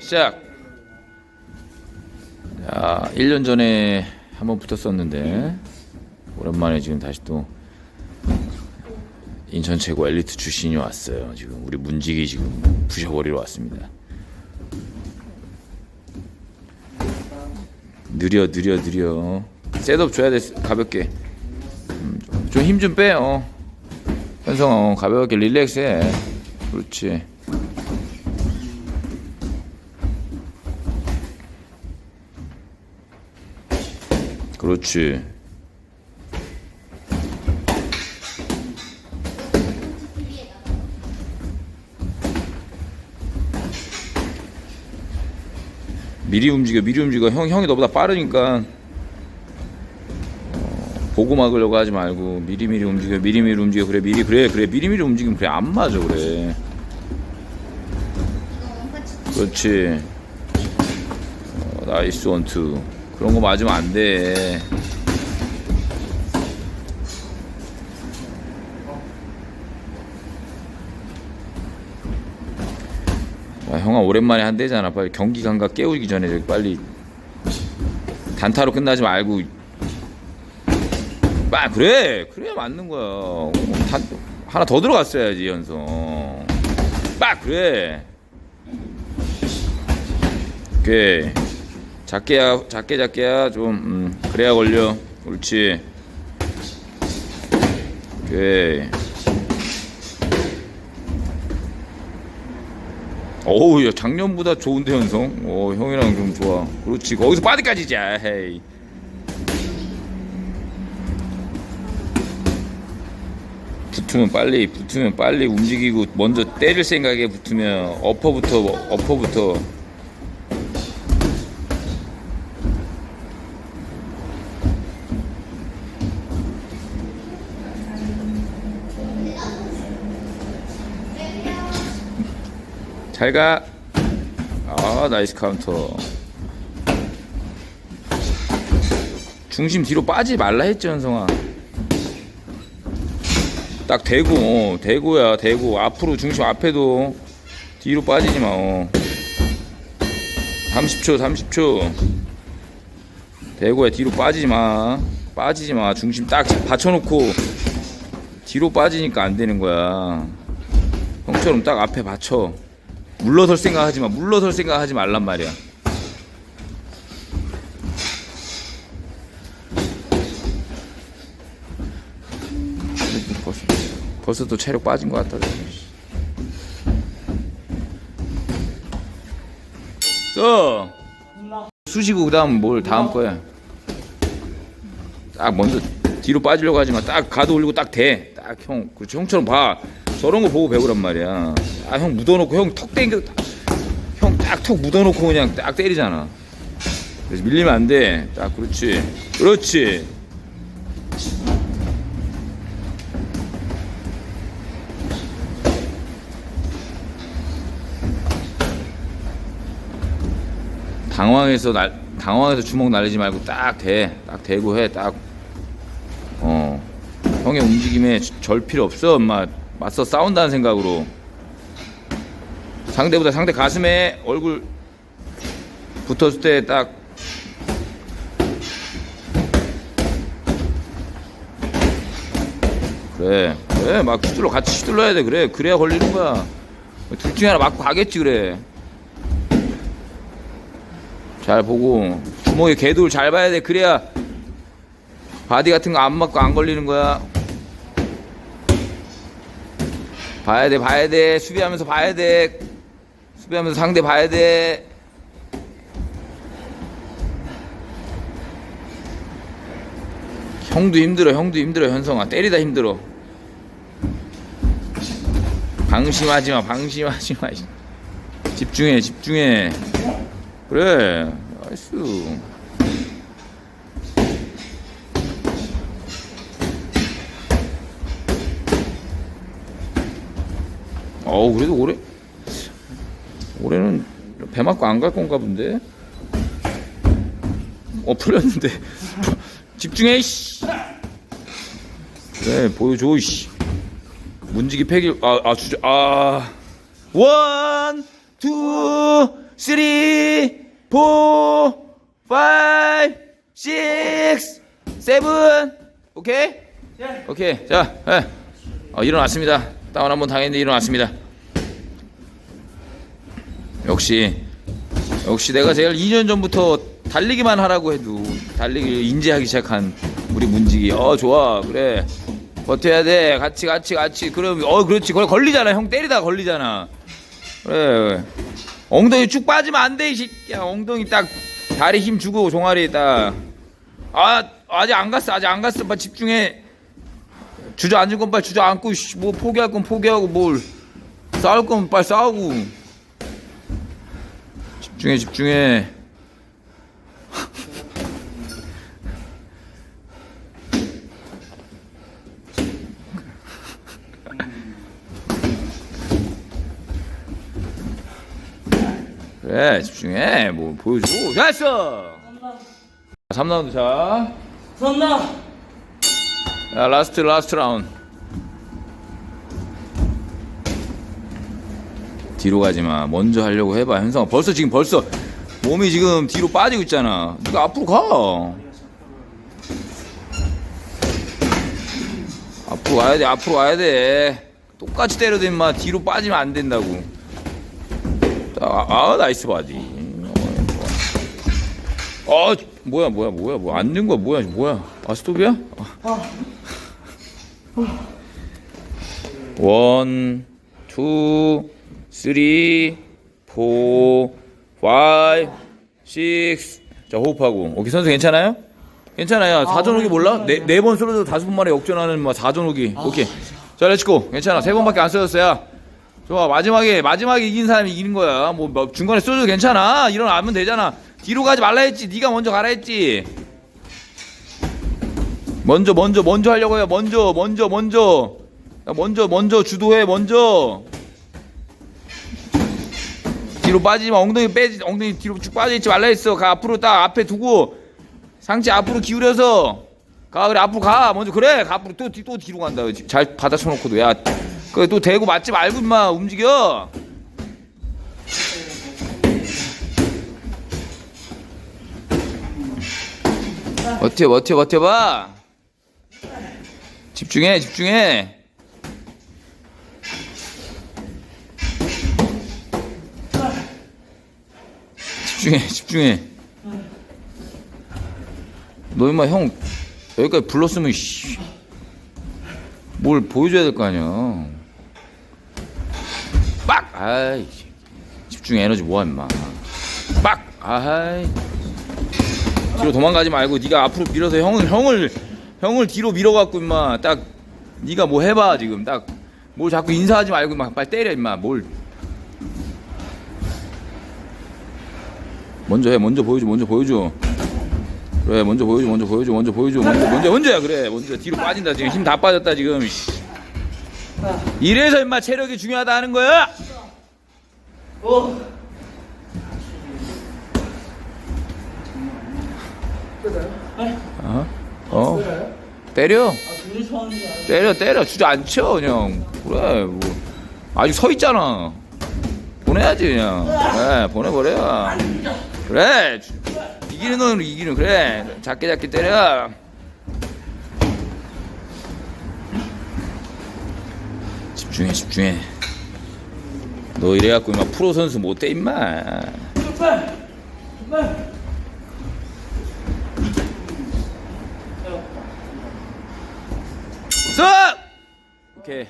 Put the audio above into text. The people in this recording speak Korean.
시작. 자, 1년 전에 한번 붙었었는데 오랜만에 지금 다시 또 인천 최고 엘리트 출신이 왔어요. 지금 우리 문직이 지금 부셔버리러 왔습니다. 느려 느려 느려. 셋업 줘야 돼 가볍게. 좀 힘좀 빼. 어. 현성아 어, 가볍게 릴렉스해. 그렇지. 그렇지. 미리 움직여, 미리 움직여. 형, 형이 너보다 빠르니까. 어, 보고 막으려고 하지 말고 미리 미리 움직여, 미리 미리 움직여. 그래, 미리 그래, 그래, 미리 미리 움직이면 그래 안 맞아 그래. 그렇지. 어, 나이스 원투. 그런 거 맞으면 안 돼. 야, 형아 오랜만에 한대잖아. 빨리 경기 감각 깨우기 전에 저기 빨리 단타로 끝나지 말고. 아 그래 그래 맞는 거야. 어, 단, 하나 더 들어갔어야지 현성. 빡 그래. 오케이. 작게야 작게 작게야 좀 음, 그래야 걸려. 옳지. 오케이. 어우, 야, 작년보다 좋은데 현성. 어, 형이랑 좀 좋아. 그렇지. 거기서 바디까지 자. 헤이. 붙으면 빨리 붙으면 빨리 움직이고 먼저 때릴 생각에 붙으면 어퍼부터 어퍼부터 잘 가. 아, 나이스 카운터. 중심 뒤로 빠지지 말라 했지, 현성아. 딱 대고, 어, 대고야, 대고. 앞으로 중심 앞에도 뒤로 빠지지 마, 어. 30초, 30초. 대고야, 뒤로 빠지지 마. 빠지지 마. 중심 딱 받쳐놓고 뒤로 빠지니까 안 되는 거야. 형처럼 딱 앞에 받쳐. 물러설 생각하지 마. 물러설 생각하지 말란 말이야. 벌써, 벌써 또 체력 빠진 것 같다. 써. 수시고 그다음 뭘 다음 거야. 딱 먼저 뒤로 빠지려고 하지 마. 딱 가도 올리고 딱 대. 딱 형, 그렇지 형처럼 봐. 저런 거 보고 배우란 말이야. 아 형 묻어놓고 형 턱 땡겨. 형 딱 턱 묻어놓고 그냥 딱 때리잖아. 그래서 밀리면 안 돼. 딱 그렇지. 그렇지. 당황해서 날 당황해서 주먹 날리지 말고 딱 대. 딱 대고 해. 딱 어. 형의 움직임에 절 필요 없어. 엄마 맞서 싸운다는 생각으로. 상대보다 상대 가슴에 얼굴 붙었을 때 딱 그래. 그래 막 휘둘러 같이 휘둘러야 돼. 그래. 그래야 걸리는 거야. 둘 중에 하나 맞고 가겠지 그래. 잘 보고. 주먹에 궤도를 잘 봐야 돼. 그래야 바디 같은 거 안 맞고 안 걸리는 거야 봐야 돼 봐야 돼. 수비하면서 봐야 돼. 수비하면서 상대 봐야 돼. 형도 힘들어 형도 힘들어 현성아. 때리다 힘들어. 방심하지 마 방심하지 마. 집중해 집중해. 그래. 나이스 어우 그래도 올해? 올해는 배 맞고 안 갈 건가 본데? 어 풀렸는데. 집중해 씨. 그래 보여줘 씨. 문지기 패길 아아 주저 아 원 투 쓰리 포 파이브 식스 세븐. 오케이? 예. 오케이. 자 예. 어, 일어났습니다 다운 한번 당했는데 일어났습니다. 역시 역시 내가 제일 2년 전부터 달리기만 하라고 해도 달리기를 인지하기 시작한 우리 문지기. 어 좋아. 그래. 버텨야 돼. 같이 같이 같이. 그럼 어 그렇지. 걸 걸리잖아. 형 때리다 걸리잖아. 그래. 엉덩이 쭉 빠지면 안 돼 이 새끼야. 엉덩이 딱 다리 힘 주고 종아리 딱 아 아직 안 갔어. 아직 안 갔어. 빨리 집중해 주저앉은 건 빨리 주저앉고 씨, 뭐 포기할 건 포기하고 뭘. 싸울 건 빨리 싸우고. 집중해 집중해. 그래 집중해. 뭐 보여줘. 됐어! 3라운드 자 선나. 야, 라스트 라스트 라운드. 뒤로 가지 마. 먼저 하려고 해봐. 현성아 벌써 지금 벌써. 몸이 지금 뒤로 빠지고 있잖아. 네가 앞으로 가? 앞으로 가야 돼 앞으로 가야 돼. 똑같이 때려도 임마 뒤로 빠지면 안 된다고. 아, 아 나이스 바디. 어 뭐야 뭐야 뭐야 뭐 앉는 거야 뭐야 뭐야. 아 스톱이야? 아. 원, 투, 쓰리, 포, 파이브, 식스. 자, 호흡하고. 오케이, 선수 괜찮아요? 괜찮아요. 사전 오기 몰라? 네, 네번 쓰러져도 다섯 번 만에 역전하는 뭐 사전 오기. 오케이. 자, 렛츠고. 괜찮아. 세 번밖에 안 쓰러졌어요. 좋아. 마지막에, 마지막에 이긴 사람이 이기는 거야. 뭐, 뭐 중간에 쓰러져도 괜찮아. 일어나면 되잖아. 뒤로 가지 말라 했지. 네가 먼저 가라 했지. 먼저 먼저 먼저 하려고 해요. 먼저 먼저 먼저 야, 먼저 먼저 주도해 먼저 뒤로 빠지지 마 엉덩이 빼지 엉덩이 뒤로 쭉 빠져 있지 말라 했어. 가 앞으로 딱 앞에 두고 상체 앞으로 기울여서 가 그래 앞으로 가 먼저 그래 가 앞으로 또, 뒤- 또 뒤로 간다. 잘 받아쳐놓고도 야 그래 또 대고 맞지 말고 임마 움직여. 버텨 버텨 버텨봐. 집중해 집중해. 집중해 집중해. 너 임마 형 여기까지 불렀으면 씨, 뭘 보여줘야 될 거 아니야. 빡! 아이 집중해 에너지 뭐야 임마. 빡! 아이. 뒤로 도망가지 말고 네가 앞으로 밀어서 형을 형을 형을 뒤로 밀어갖고 임마 딱 네가 뭐 해봐 지금 딱 뭘 자꾸 인사하지 말고 막 빨리 때려 임마 뭘 먼저 해 먼저 보여줘 먼저 보여줘 그래 먼저 보여줘 먼저 보여줘 먼저 보여줘 먼저 먼저 먼저야 그래 먼저 뒤로 빠진다 지금 힘 다 빠졌다 지금 씨. 이래서 임마 체력이 중요하다 하는 거야 오. 어? 어? 아, 둘 게 아니라. 때려 때려. 주저앉혀 그냥. 그래 뭐. 아직 서 있잖아. 보내야지 그냥. 그래 보내버려. 그래 주- 이기는 놈은 이기는 그래. 작게 작게 때려. 집중해 집중해. 너 이래갖고 임마 프로 선수 못돼 임마. 빨리. que